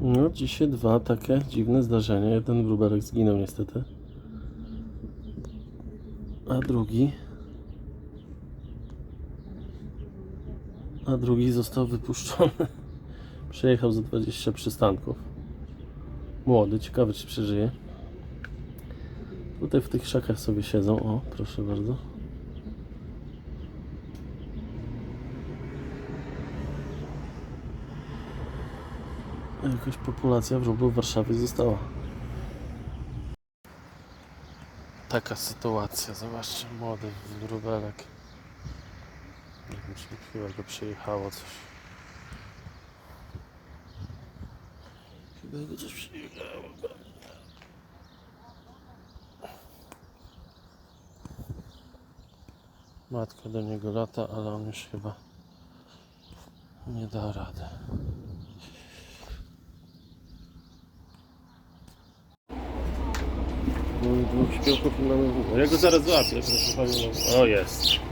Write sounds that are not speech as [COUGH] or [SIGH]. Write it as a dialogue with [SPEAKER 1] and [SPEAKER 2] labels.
[SPEAKER 1] No, dzisiaj dwa takie dziwne zdarzenia. Jeden wróbelek zginął niestety. A drugi... A drugi został wypuszczony. [LAUGHS] Przejechał za 20 przystanków. Młody, ciekawy czy przeżyje. Tutaj w tych krzakach sobie siedzą. O, proszę bardzo. Jakaś populacja wróbel w Warszawie została. Taka sytuacja. Zobaczcie, młody wróbelek. Chyba go przyjechało coś. Chyba go coś przyjechało. Matka do niego lata, ale on już chyba nie da rady. Dwóch. Ja go zaraz złapię, proszę panią. O jest.